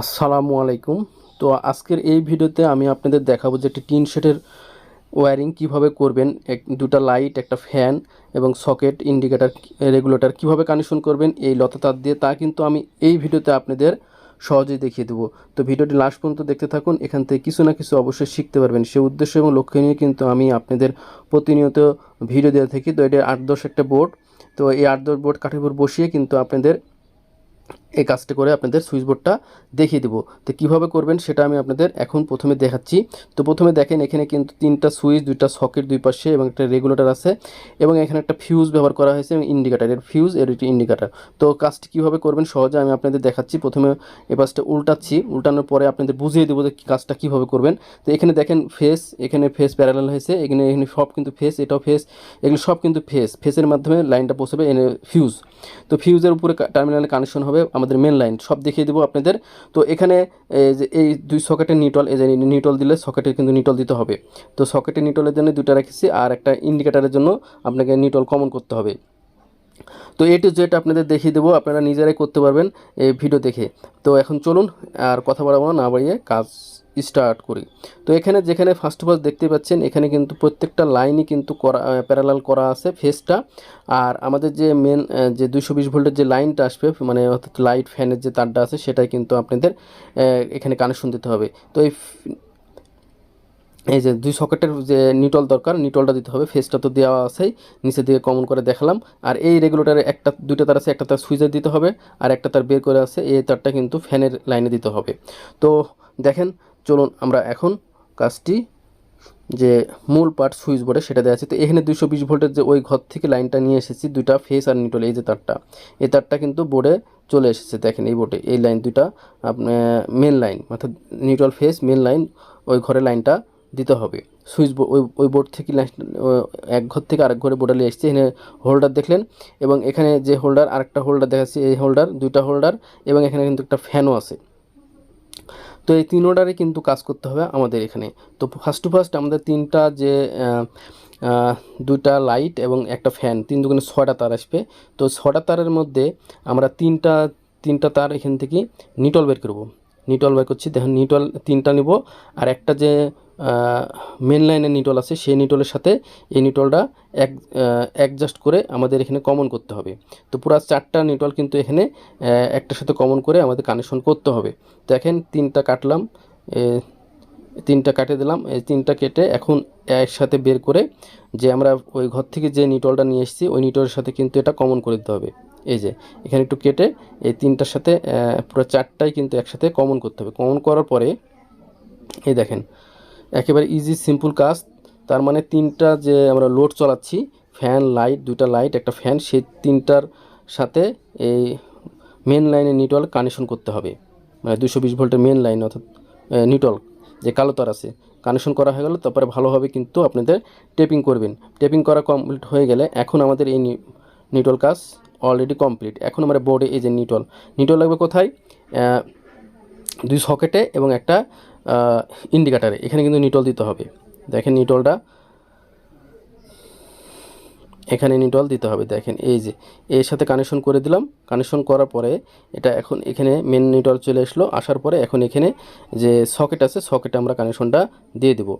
আসসালামু আলাইকুম। তো আজকের এই ভিডিওতে আমি আপনাদের দেখাবো যে একটি টিন শেডের ওয়্যারিং কীভাবে করবেন, এক, দুটা লাইট, একটা ফ্যান এবং সকেট, ইন্ডিকেটার, রেগুলেটর কীভাবে কানেকশন করবেন, এই লতা তার দিয়ে তা কিন্তু আমি এই ভিডিওতে আপনাদের সহজেই দেখিয়ে দেবো। তো ভিডিওটি লাস্ট পর্যন্ত দেখতে থাকুন, এখান থেকে কিছু না কিছু অবশ্যই শিখতে পারবেন। সে উদ্দেশ্য এবং লক্ষ্য নিয়ে কিন্তু আমি আপনাদের প্রতিনিয়ত ভিডিও দেওয়া থাকি। তো এটা আট দশ একটা বোর্ড। তো এই আট দশ বোর্ড কাঠের উপর বসিয়ে কিন্তু আপনাদের এই কাজটা করে আপনাদের সুইচ বোর্ডটা দেখিয়ে দেবো। তো কীভাবে করবেন সেটা আমি আপনাদের এখন প্রথমে দেখাচ্ছি। তো প্রথমে দেখেন, এখানে কিন্তু তিনটা সুইচ, দুইটা সকেট দুই পাশে এবং একটা রেগুলেটর আছে এবং এখানে একটা ফিউজ ব্যবহার করা হয়েছে এবং ইন্ডিকেটার এর ফিউজ এর একটি ইন্ডিকেটার তো কাজটি কীভাবে করবেন সহজে আমি আপনাদের দেখাচ্ছি। প্রথমে এ পাশটা উল্টাচ্ছি, উল্টানোর পরে আপনাদের বুঝিয়ে দেবো যে কাজটা কীভাবে করবেন। তো এখানে দেখেন ফেস এখানে ফেস প্যারালাল হয়েছে, এখানে এখানে সব কিন্তু ফেস এটাও ফেস এগুলো সব কিন্তু ফেস ফেসের মাধ্যমে লাইনটা পৌঁছাবে এনে ফিউজ তো ফিউজের উপরে টার্মিনালে কানেকশন হবে আমাদের মেন লাইন সব দেখিয়ে দেবো আপনাদের। তো এখানে এই যে এই দুই সকেটের নিটল এই যে নিটল দিলে সকেটে কিন্তু নিটল দিতে হবে। তো সকেটের নিটলের জন্য দুটা রেখেছি, আর একটা ইন্ডিকেটারের জন্য আপনাকে নিটল কমন করতে হবে। তো এ টু জেড আপনাদের দেখিয়ে দেবো, আপনারা নিজেরাই করতে পারবেন এই ভিডিও দেখে। তো এখন চলুন, আর কথা বাড়াবো না না বাড়িয়ে কাজ স্টার্ট করি। তো এখানে যেখানে ফার্স্ট অফ অল দেখতে পাচ্ছেন, এখানে কিন্তু প্রত্যেকটা লাইনই কিন্তু করা প্যারালাল করা আছে ফেসটা আর আমাদের যে মেন যে দুশো বিশ ভোল্টের যে লাইনটা আসবে মানে অর্থাৎ লাইট ফ্যানের যে তারটা আছে, সেটাই কিন্তু আপনাদের এখানে কানেকশন দিতে হবে। তো এই এই যে দুই সকেটের যে নিটল দরকার নিটলটা দিতে হবে। ফেসটা তো দেওয়া আছেই নিচের দিকে কমন করে দেখালাম। আর এই রেগুলেটারে একটা, দুইটা তার আছে, একটা তার সুইচের দিতে হবে, আর একটা তার বের করে আছে, এই তারটা কিন্তু ফ্যানের লাইনে দিতে হবে। তো দেখেন চলুন আমরা এখন কাজটি যে মূল পার্ট সুইচ বোর্ডে সেটা দেওয়া আছে। তো এখানে দুশো বিশ ভোল্টের যে ওই ঘর থেকে লাইনটা নিয়ে এসেছি, দুইটা ফেস আর নিটল এই যে তারটা। এই তারটা কিন্তু বোর্ডে চলে এসেছে, দেখেন এই বোর্ডে। এই লাইন দুইটা আপনার মেন লাইন অর্থাৎ নিউট্রাল ফেস মেন লাইন ওই ঘরে লাইনটা দিতে হবে। সুইচ বোর্ড, ওই ওই বোর্ড থেকে এক ঘর থেকে আরেক ঘরে বোর্ডে নিয়ে এসছে। এখানে হোল্ডার দেখলেন, এবং এখানে যে হোল্ডার আরেকটা হোল্ডার দেখাচ্ছি, এই হোল্ডার দুইটা হোল্ডার এবং এখানে কিন্তু একটা ফ্যানও আছে। তো এই তিন অর্ডারে কিন্তু কাজ করতে হবে আমাদের এখানে। তো ফার্স্ট টু ফার্স্ট আমাদের তিনটা যে দুটা লাইট এবং একটা ফ্যান তিন দুগুণে ছটা তার আসবে। তো ছটা তারের মধ্যে আমরা তিনটা তিনটা তার এখান থেকে নিটল বের করব। নিটল বের করছি, দেখেন নিটল তিনটা নিব, আর একটা যে মেন লাইনের নিটল আছে, সেই নিটলের সাথে এই নিটলটা এক অ্যাডজাস্ট করে আমাদের এখানে কমন করতে হবে। তো পুরো চারটা নিটল কিন্তু এখানে একটার সাথে কমন করে আমাদের কানেকশন করতে হবে। দেখেন, তিনটা কাটলাম তিনটা কাটে দিলাম, এই তিনটা কেটে এখন একসাথে বের করে যে আমরা ওই ঘর থেকে যে নিটলটা নিয়ে এসেছি, ওই নিটলের সাথে কিন্তু এটা কমন করে দিতে হবে। এই যে, এখানে একটু কেটে এই তিনটার সাথে পুরো চারটাই কিন্তু একসাথে কমন করতে হবে। কমন করার পরে, এই দেখেন একেবারে ইজি সিম্পল কাজ। তার মানে তিনটা যে আমরা লোড চালাচ্ছি ফ্যান লাইট দুইটা লাইট একটা ফ্যান সেই তিনটার সাথে এই মেন লাইনে নিটল কানেকশন করতে হবে। মানে দুশো বিশ ভোল্টের মেন লাইন অর্থাৎ নিটল যে কালো তার আছে কানেকশন করা হয়ে গেল, তারপরে ভালোভাবে কিন্তু আপনাদের টেপিং করবেন। টেপিং করা কমপ্লিট হয়ে গেলে এখন আমাদের এই নিটল কাজ অলরেডি কমপ্লিট এখন আমরা বোর্ডে এই যে নিটল নিটল লাগবে কোথায়? দুই সকেটে এবং একটা ইন্ডিকেটারে এখানে কিন্তু নিটল দিতে হবে। দেখেন নিটলটা এখানে নিটল দিতে হবে। দেখেন এই যে, এর সাথে কানেকশন করে দিলাম। কানেকশন করার পরে এটা এখন এখানে মেন নিটল চলে আসলো। আসার পরে এখন এখানে যে সকেট আছে সকেটে আমরা কানেকশনটা দিয়ে দেব।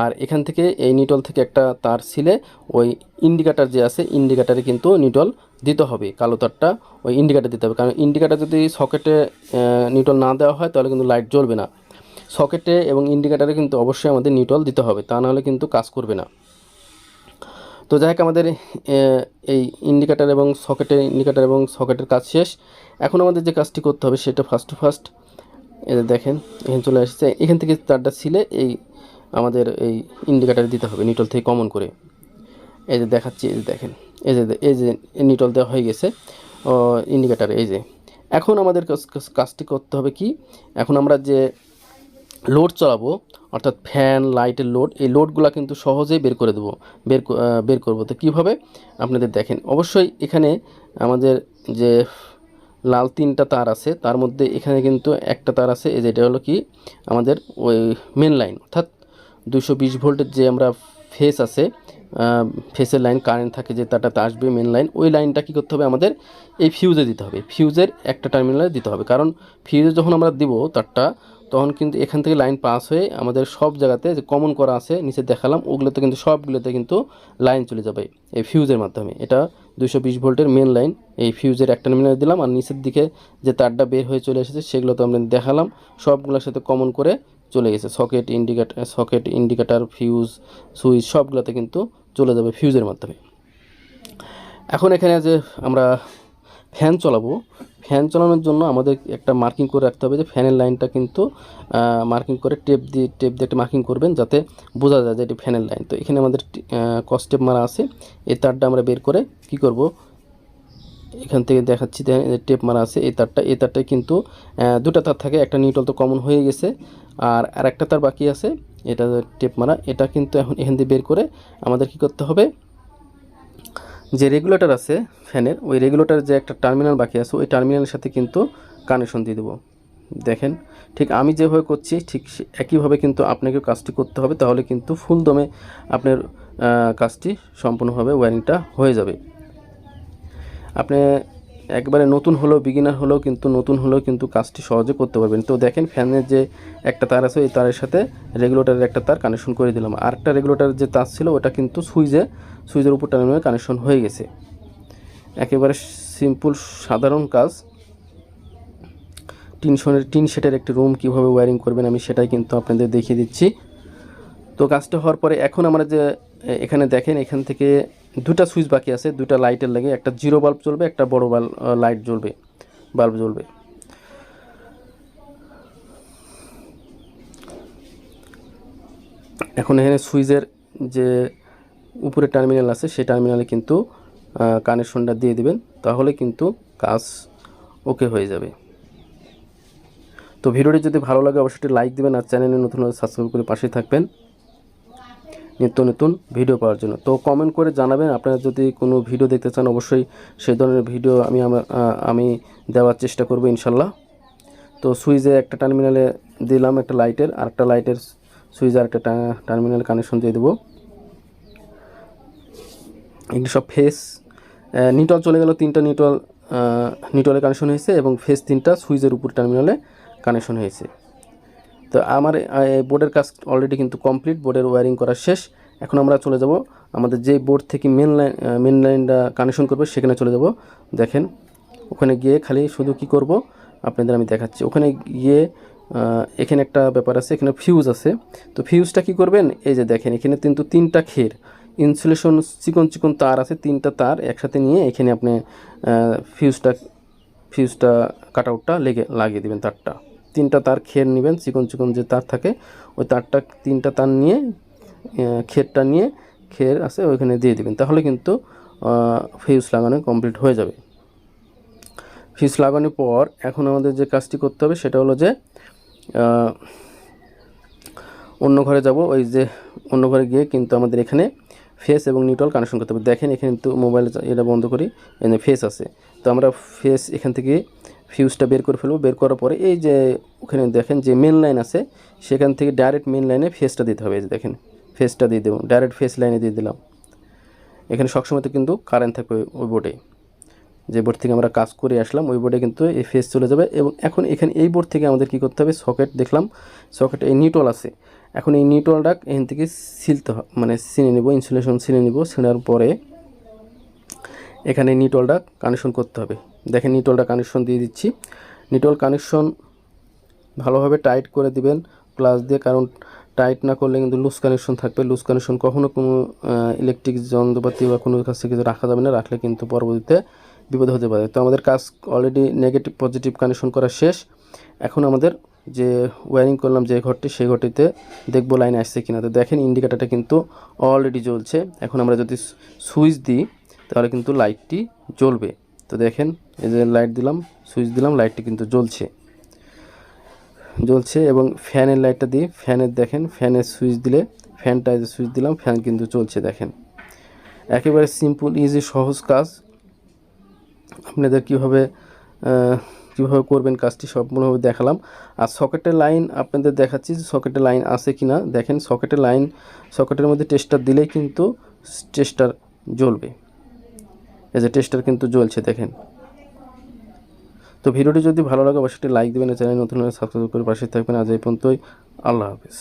আর এখান থেকে এই নিটল থেকে একটা তার ছিলে, ওই ইন্ডিকেটার যে আছে ইন্ডিকেটারে কিন্তু নিটল দিতে হবে। কালো তারটা ওই ইন্ডিকেটার দিতে হবে। কারণ ইন্ডিকেটার যদি সকেটে নিটল না দেওয়া হয়, তাহলে কিন্তু লাইট জ্বলবে না। সকেটে এবং ইন্ডিকেটারে কিন্তু অবশ্যই আমাদের নিউট্রাল দিতে হবে, তা নাহলে কিন্তু কাজ করবে না। তো যাই হোক, আমাদের এই ইন্ডিকেটার এবং সকেটে ইন্ডিকেটার এবং সকেটের কাজ শেষ। এখন আমাদের যে কাজটি করতে হবে, সেটা ফার্স্ট টু ফার্স্ট এদের দেখেন, এখানে চলে আসছে এখান থেকে তারটা ছিলে এই আমাদের এই ইন্ডিকেটার দিতে হবে নিটল থেকে কমন করে। এই যে দেখাচ্ছি, এই যে দেখেন, এই যে এই যে নিটল দেওয়া হয়ে গেছে ইন্ডিকেটারে এই যে। এখন আমাদের কাজটি করতে হবে কি? এখন আমরা যে লোড চালাবো, অর্থাৎ ফ্যান লাইটের লোড এই লোডগুলো কিন্তু সহজেই বের করে দেবো, বের বের করব। তো কীভাবে? আপনাদের দেখেন, অবশ্যই এখানে আমাদের যে লাল তিনটা তার আছে, তার মধ্যে এখানে কিন্তু একটা তার আছে, এই যেটা হলো কি? আমাদের ওই মেন লাইন অর্থাৎ দুশো বিশ ভোল্টের যে আমরা ফেস আছে ফেসের লাইন কারেন্ট থাকে যে তারটাতে আসবে মেন লাইন ওই লাইনটা কী করতে হবে? আমাদের এই ফিউজে দিতে হবে। ফিউজের একটা টার্মিনালে দিতে হবে। কারণ ফিউজে যখন আমরা দিব, তারটা তখন কিন্তু এখান থেকে লাইন পাস হয়ে আমাদের সব জায়গাতে যে কমন করা আছে, নিচে দেখালাম, ওগুলোতে কিন্তু সবগুলোতে কিন্তু লাইন চলে যাবে এই ফিউজের মাধ্যমে। এটা দুশো বিশ ভোল্টের মেন লাইন এই ফিউজের একটা টার্মিনালে দিলাম আর নিচের দিকে যে তারটা বের হয়ে চলে এসেছে, সেগুলো তো আমরা দেখালাম, সবগুলোর সাথে কমন করে চলে গেছে। Socket indicator socket indicator fuse switch সবগুলোতে কিন্তু চলে যাবে ফিউজের মাধ্যমে। এখন এখানে যে আমরা ফ্যান চালাবো। ফ্যান চালানোর জন্য আমাদের একটা মার্কিং করে রাখতে হবে যে ফ্যানের লাইনটা কিন্তু মার্কিং করে টেপ দিয়ে টেপ দিয়ে একটা মার্কিং করবেন যাতে বোঝা যায় যে এটি ফ্যানের লাইন। তো এখানে আমাদের কস টেপ মারা আছে। এই তারটা আমরা বের করে কি করব? এখান থেকে দেখাচ্ছি টেপ মারা আছে এই তারটা। এই তারটায় কিন্তু দুটা তার থাকে, একটা নিউটল তো কমন হয়ে গেছে। আর আরেকটা তার বাকি আছে, এটা টেপ মারা। এটা কিন্তু এখন এখান দিয়ে বের করে আমাদের কি করতে হবে? যে রেগুলেটর আছে ফ্যানের, ওই রেগুলেটার যে একটা টার্মিনাল বাকি আছে, ওই টার্মিনালের সাথে কিন্তু কানেকশন দিয়ে দেবো। দেখেন, ঠিক আমি যেভাবে করছি, ঠিক একইভাবে কিন্তু আপনাকে কাজটি করতে হবে, তাহলে কিন্তু ফুল দমে আপনার কাজটি সম্পূর্ণভাবে ওয়ারিংটা হয়ে যাবে। আপনি একবারে নতুন হলেও বিগিনার হলেও কিন্তু নতুন হলেও কিন্তু কাজটি সহজে করতে পারবেন। তো দেখেন ফ্যানের যে একটা তার আছে, ওই তারের সাথে রেগুলেটরের একটা তার কানেকশন করে দিলাম। আর একটা রেগুলেটরের যে তার ছিল, ওটা কিন্তু সুইচে, সুইচের উপর টার্মিনালে কানেকশন হয়ে গেছে। একেবারে সিম্পল সাধারণ কাজ। টিন শনের টিন সেটের একটি রুম কীভাবে ওয়্যারিং করবেন আমি সেটাই কিন্তু আপনাদের দেখিয়ে দিচ্ছি। তো কাজটা হওয়ার পরে এখন আমরা যে এখানে দেখেন, এখান থেকে দুটা সুইচ বাকি আছে, দুটা লাইটের লাগে। একটা জিরো বাল্ব জ্বলবে, একটা বড় বাল্ব লাইট জ্বলবে, বাল্ব জ্বলবে। এখন এখানে সুইচের যে উপরে টার্মিনাল আছে, সেই টার্মিনালে কিন্তু কানেকশনটা দিয়ে দিবেন, তাহলে কিন্তু কাজ ওকে হয়ে যাবে। তো ভিডিওটি যদি ভালো লাগে, অবশ্যই লাইক দেবেন, আর চ্যানেলে নতুন সাবস্ক্রাইব করে পাশে থাকবেন। নিত্য নতুন ভিডিও পাওয়ার জন্য। তো কমেন্ট করে জানাবেন। আপনারা যদি কোনো ভিডিও দেখতে চান, অবশ্যই সেই ধরনের ভিডিও আমি আমি দেওয়ার চেষ্টা করব ইনশাল্লাহ। তো সুইচে একটা টার্মিনালে দিলাম একটা লাইটের আর একটা লাইটের সুইচে আর একটা টার্মিনাল কানেকশন দিয়ে দেবো। এগুলি সব ফেস নিউট্রাল চলে গেল, তিনটা নিউট্রাল নিউট্রালে কানেকশন হয়েছে এবং ফেস তিনটা সুইচের উপর টার্মিনালে কানেকশন হয়েছে। তো আমার বোর্ডের কাজ অলরেডি কিন্তু কমপ্লিট বোর্ডের ওয়ারিং করা শেষ। এখন আমরা চলে যাব আমাদের যে বোর্ড থেকে মেন লাইন মেন লাইনটা কানেকশন করবে, সেখানে চলে যাব। দেখেন, ওখানে গিয়ে খালি শুধু কি করব? আপনাদের আমি দেখাচ্ছি। ওখানে গিয়ে এখানে একটা ব্যাপার আছে, এখানে ফিউজ আছে। তো ফিউজটা কি করবেন? এই যে দেখেন, এখানে কিন্তু তিনটা খের ইনসুলেশন চিকন চিকন তার আছে, তিনটা তার একসাথে নিয়ে এখানে আপনি ফিউজটা ফিউজটা কাট আউটটা লেগে, লাগিয়ে দেবেন তারটা। তিনটা তার খের নেবেন, চিকন চিকন যে তার থাকে, ওই তারটা তিনটা তার নিয়ে খেরটা নিয়ে খের আছে ওইখানে দিয়ে দেবেন। তাহলে কিন্তু ফিউজ লাগানো কমপ্লিট হয়ে যাবে। ফিউজ লাগানোর পর এখন আমাদের যে কাজটি করতে হবে সেটা হলো যে অন্য ঘরে যাব, ওই যে অন্য ঘরে গিয়ে কিন্তু আমাদের এখানে ফেস এবং নিউট্রাল কানেকশন করতে হবে। দেখেন এখানে কিন্তু মোবাইল এটা বন্ধ করি ফেস আছে। তো আমরা ফেস এখান থেকে ফিউজটা বের করে ফেলব। বের করার পরে এই যে ওখানে দেখেন যে মেন লাইন আছে, সেখান থেকে ডাইরেক্ট মেন লাইনে ফেসটা দিতে হবে এই যে দেখেন ফেসটা দিয়ে দেবো ডাইরেক্ট ফেস লাইনে দিয়ে দিলাম। এখানে সবসময় তো কিন্তু কারেন্ট থাকবে ওই বোর্ডে যে বোর্ড থেকে আমরা কাজ করে আসলাম, ওই বোর্ডে কিন্তু এই ফেস চলে যাবে এবং এখন এখানে এই বোর্ড থেকে আমাদের কি করতে হবে? সকেট দেখলাম সকেট এই নিউট্রাল আছে। এখন এই নিউট্রালটা এখান থেকে সিলতে মানে সিনে নেব ইনসুলেশন সিনে নেব সিনার পরে এখানে নিটলটা কানেকশন করতে হবে। দেখেন নিউট্রালটা কানেকশন দিয়ে দিচ্ছি। নিটল কানেকশন ভালোভাবে টাইট করে দিবেন প্লাস দিয়ে, কারণ টাইট না করলে কিন্তু লুজ কানেকশন থাকবে। লুজ কানেকশন কখনও কোনো ইলেকট্রিক যন্ত্রপাতি বা কোনো কাছে কিছু রাখা যাবে না, রাখলে কিন্তু পরবর্তীতে বিপদ হতে পারে। তো আমাদের কাজ অলরেডি নেগেটিভ পজিটিভ কানেকশন করা শেষ। এখন আমাদের যে ওয়্যারিং করলাম যে ঘরটি, সেই ঘরটিতে দেখব লাইন আসছে কিনা। তো দেখেন ইন্ডিকেটারটা কিন্তু অলরেডি জ্বলছে। এখন আমরা যদি সুইচ দিই তাহলে কিন্তু লাইটটি জ্বলবে। তো দেখেন, এই যে লাইট দিলাম, সুইচ দিলাম, লাইটটি কিন্তু জ্বলছে। জ্বলছে এবং ফ্যানের লাইটটা দিয়ে, ফ্যানের দেখেন, ফ্যানের সুইচ দিলে ফ্যানটা যে সুইচ দিলাম, ফ্যান কিন্তু চলছে দেখেন। একেবারে সিম্পল ইজি সহজ কাজ। আপনাদের কীভাবে কীভাবে করবেন কাজটি সম্পূর্ণভাবে দেখালাম। আর সকেটের লাইন আপনাদের দেখাচ্ছি যে সকেটের লাইন আছে কি না দেখেন, সকেটের লাইন, সকেটের মধ্যে টেস্টার দিলেই কিন্তু টেস্টার জ্বলবে। এই যে টেস্টার কিন্তু জ্বলছে, দেখেন। তো ভিডিওটি যদি ভালো লাগে, অবশ্যই লাইক দেবেন চ্যানেল নতুন হলে সাবস্ক্রাইব করে পাশে থাকবেন। আজ এই পর্যন্তই, আল্লাহ হাফিজ।